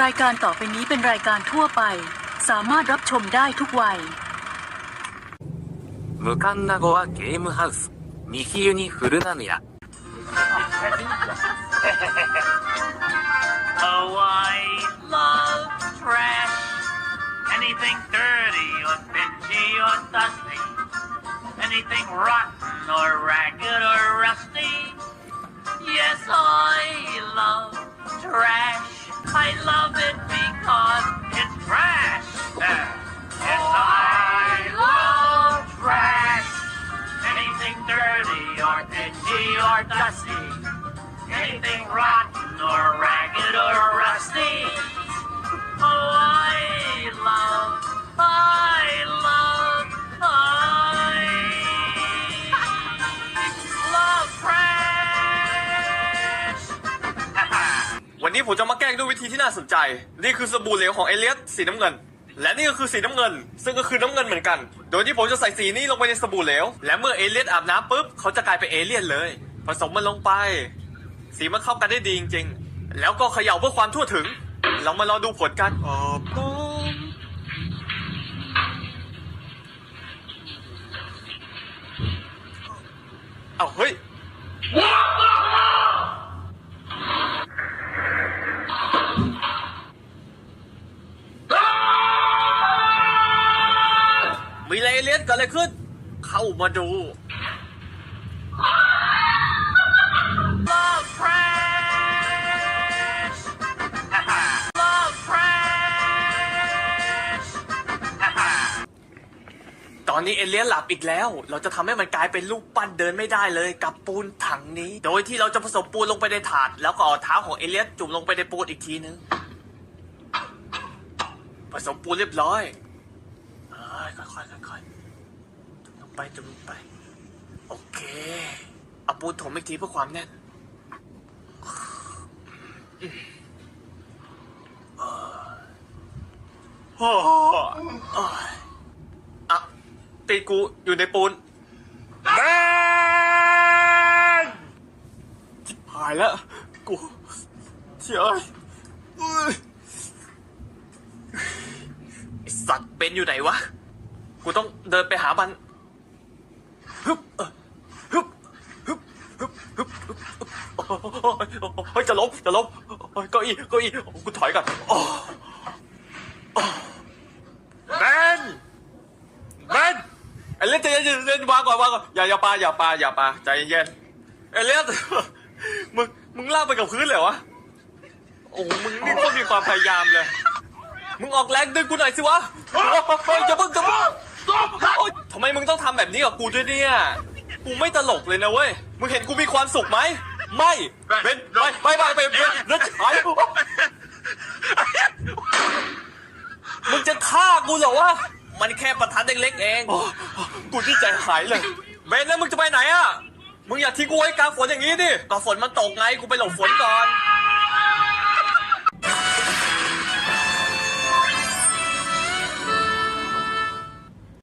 รายการต่อไปนี้เป็นรายการทั่วไป สามารถรับชมได้ทุกวัย 無カンナ語はゲームハウス。ミヒユにフルナヌヤ。 dirty or dingy or dusty. Anything rotten or ragged or rusty. Oh, I love, I love, I love trash. วันนี้ผมจะมาแกล้งด้วยวิธีที่น่าสนใจ นี่คือสบู่เหลวของเอเลียสสีน้ำเงิน และนี่ก็คือสีน้ำเงิน ซึ่งก็คือน้ำเงินเหมือนกัน โดยที่ผมจะใส่สีนี้ลงไปในสบู่เหลว และเมื่อเอเลียสอาบน้ำปุ๊บเขาจะกลายเป็นเอเลียนเลย ผสมมันลงไป สีมันเข้ากันได้ดีจริงๆ แล้วก็เขย่าเพื่อความทั่วถึง เรามาลองดูผลกันอาบน้ำเอาเฮ้ย มีอะไรเอเลียสเกิดอะไรขึ้น เข้ามาดู Love trash. love trash. ตอนนี้เอเลียนหลับอีกแล้ว เราจะทำให้มันกลายเป็นรูปปั้นเดินไม่ได้เลยกับปูนถังนี้ โดยที่เราจะผสมปูนลงไปในถาด แล้วก็เอาเท้าของเอเลียนจุ่มลงไปในปูนอีกทีนึง ผสมปูนเรียบร้อยเอ้ย ค่อยๆค่อยๆจุ่มลงไปจุ่มลงไป โอเค เอาปูนถมอีกทีเพื่อความแน่นโอ้โหอะตีนกูอยู่ในปูนแมนชิบหายแล้ว กูเชี่ยเอ้ยอุ๊ยไอสัตว์เป็นอยู่ไหนวะ กูต้องเดินไปหามันฮึบเออฮึบฮึบฮึบฮึบฮึบโอ้โอ้ยจะล้มจะล้มโอ้ยเก้าอี้เก้าอี้กูถอยก่อนโอ้แมนแมนเอเลียสใจเย็นเย็นวางก่อนวางก่อนอย่าอย่าปาอย่าปาอย่าปาใจเย็นๆเอเลียสมึงมึงลากไปกับพื้นเลยวะโอ้มึงนี่โคตรมีความพยายามเลย มึงออกแรงดึงกูหน่อยสิวะโอ้ยอย่าเพิ่งอย่าเพิ่ง โอ๊ยทำไมมึงต้องทำแบบนี้กับกูด้วยเนี่ย กูไม่ตลกเลยนะเว้ย มึงเห็นกูมีความสุขไหม ไม่เป็นไม่ไม่ไม่ไม่เป็นเลือดฉายมึงจะฆ่ากูเหรอวะ มันแค่ประทัดเล็กๆเอง กูที่ใจหายเลย เบนแล้วมึงจะไปไหนอะมึงอย่าทิ้งกูไว้กลางฝนอย่างนี้ดิก็ฝนมันตกไง กูไปหลบฝนก่อน